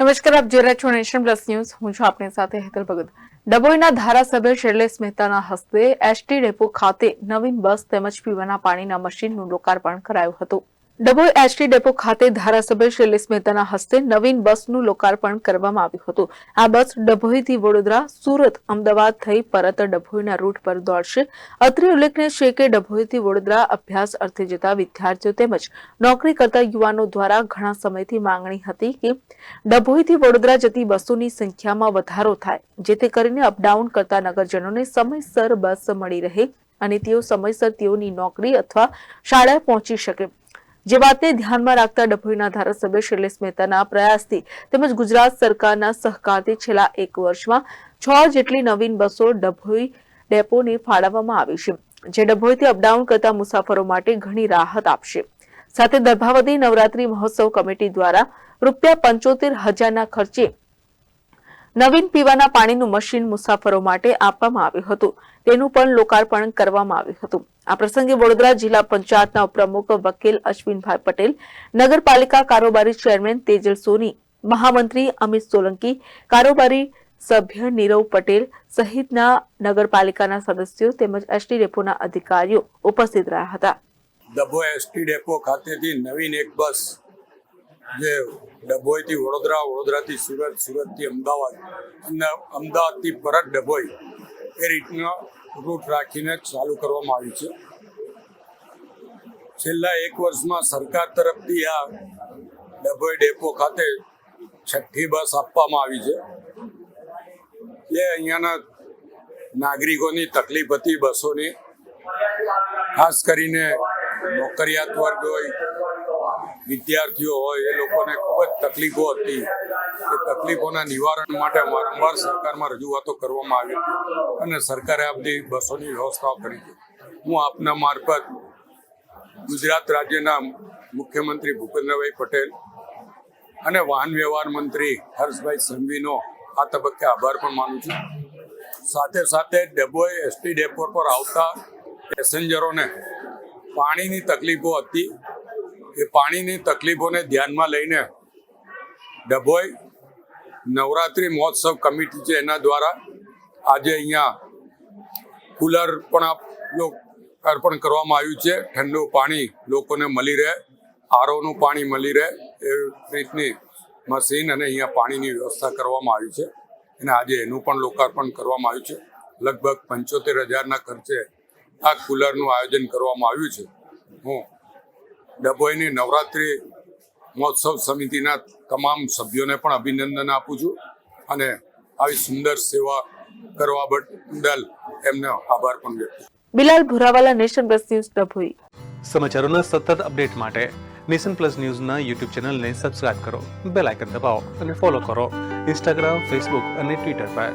નમસ્કાર, આપ જોઈ રહ્યા છો નેશન પ્લસ ન્યૂઝ. હું છું આપની સાથે હેતલ ભગત. ડભોઈના ધારાસભ્ય શૈલેષ મહેતાના હસ્તે એસટી ડેપો ખાતે નવીન બસ તેમજ પીવાના પાણીના મશીનનું લોકાર્પણ કરાયું હતું. ડભોઈ એસટી ડેપો ખાતે ધારાસભ્ય શૈલેષ મહેતાના હસ્તે નવીન બસનું લોકાર્પણ કરવામાં આવ્યું હતું. આ બસ ડભોઈથી વડોદરા, સુરત, અમદાવાદ થઈ પરત ડભોઈના રૂટ પર દોડશે. અત્રે ઉલ્લેખનીય છે કે ડભોઈથી વડોદરા અભ્યાસ અર્થે જતા વિદ્યાર્થીઓ તેમજ નોકરી કરતા યુવાનો દ્વારા ઘણા સમયથી માંગણી હતી કે ડભોઈથી વડોદરા જતી બસોની સંખ્યામાં વધારો થાય, જેથી કરીને અપડાઉન કરતા નગરજનોને સમયસર બસ મળી રહે અને તેઓ સમયસર તેઓની નોકરી અથવા શાળાએ પહોંચી શકે. જે વાતને ધ્યાનમાં રાખતા ડભોઈના ધારાસભ્ય શૈલેષ મહેતાના પ્રયાસથી તેમજ ગુજરાત સરકારના સહકારથી છેલ્લા એક વર્ષમાં છ જેટલી નવીન બસો ડભોઈ ડેપોને ફાળવવામાં આવી છે, જે ડભોઈથી અપડાઉન કરતા મુસાફરો માટે ઘણી રાહત આપશે. સાથે દર્ભાવતી નવરાત્રી મહોત્સવ કમિટી દ્વારા રૂપિયા પંચોતેર હજારના ખર્ચે નવીન પીવાના પાણીનું મશીન મુસાફરો માટે આપવામાં આવ્યું હતું. તેનું પણ લોકાર્પણ કરવામાં આવ્યું હતું. આ પ્રસંગે વડોદરા જિલ્લા પંચાયતના ઉપપ્રમુખ વકીલ અશ્વિનભાઈ પટેલ, નગરપાલિકા કારોબારી ચેરમેન તેજલ સોની, મહામંત્રી અમિત સોલંકી, કારોબારી સભ્ય નીરવ પટેલ સહિતના નગરપાલિકાના સદસ્યો તેમજ એસટી ડેપોના અધિકારીઓ ઉપસ્થિત રહ્યા હતા. ડભો એસટી ડેપો ખાતેથી નવીન એક બસ જે ડભોઈથી વડોદરા, વડોદરાથી સુરત, સુરતથી અમદાવાદ અને અમદાવાદથી પરત ડભોઈ એ રીતનો રૂટ રાખીને ચાલુ કરવામાં આવી છે. છેલ્લા એક વર્ષમાં સરકાર તરફથી આ ડભોઈ ડેપો ખાતે છઠ્ઠી બસ આપવામાં આવી છે. જે અહીંયાના નાગરિકોની તકલીફ હતી બસોની, ખાસ કરીને નોકરિયાત વર્ગ હોય વિદ્યાર્થીઓ હોય, એ લોકોને ખૂબ જ તકલીફો હતી. એ તકલીફોના નિવારણ માટે વારંવાર સરકારમાં રજૂઆતો કરવામાં આવી હતી અને સરકારે આ બધી બસોની વ્યવસ્થાઓ કરી છે હું આપના મારફત ગુજરાત રાજ્યના મુખ્યમંત્રી ભૂપેન્દ્રભાઈ પટેલ અને વાહન વ્યવહાર મંત્રી હર્ષભાઈ સંઘવીનો આ તબક્કે આભાર પણ માનું છું. સાથે સાથે ડેબોએ એસટી ડેપો પર આવતા પેસેન્જરોને પાણીની તકલીફો હતી. એ પાણીની તકલીફોને ધ્યાનમાં લઈને ડભોઈ નવરાત્રિ મહોત્સવ કમિટી છે એના દ્વારા આજે અહીંયા કુલર પણ આપ અર્પણ કરવામાં આવ્યું છે. ઠંડુ પાણી લોકોને મળી રહે આરોનું પાણી મળી રહે એ રીતની મશીન અને અહીંયા પાણીની વ્યવસ્થા કરવામાં આવી છે અને આજે એનું પણ લોકાર્પણ કરવામાં આવ્યું છે. લગભગ પંચોતેર હજારના ખર્ચે આ કુલરનું આયોજન કરવામાં આવ્યું છે. હું ડભોઈની નવરાત્રિ મહોત્સવ સમિતિના તમામ સભ્યોને પણ અભિનંદન આપું છું અને આવી સુંદર સેવા કરવા બદલ એમને આભાર પણ વ્યક્ત Bilal Bhurawala nation plus news Dabhoi. સમાચારોના સતત અપડેટ માટે નેશન પ્લસ ન્યૂઝના યુટ્યુબ ચેનલને સબસ્ક્રાઇબ કરો બેલ આઇકન દબાવો અને ફોલો કરો. ઇન્સ્ટાગ્રામ ફેસબુક અને ટ્વિટર પર.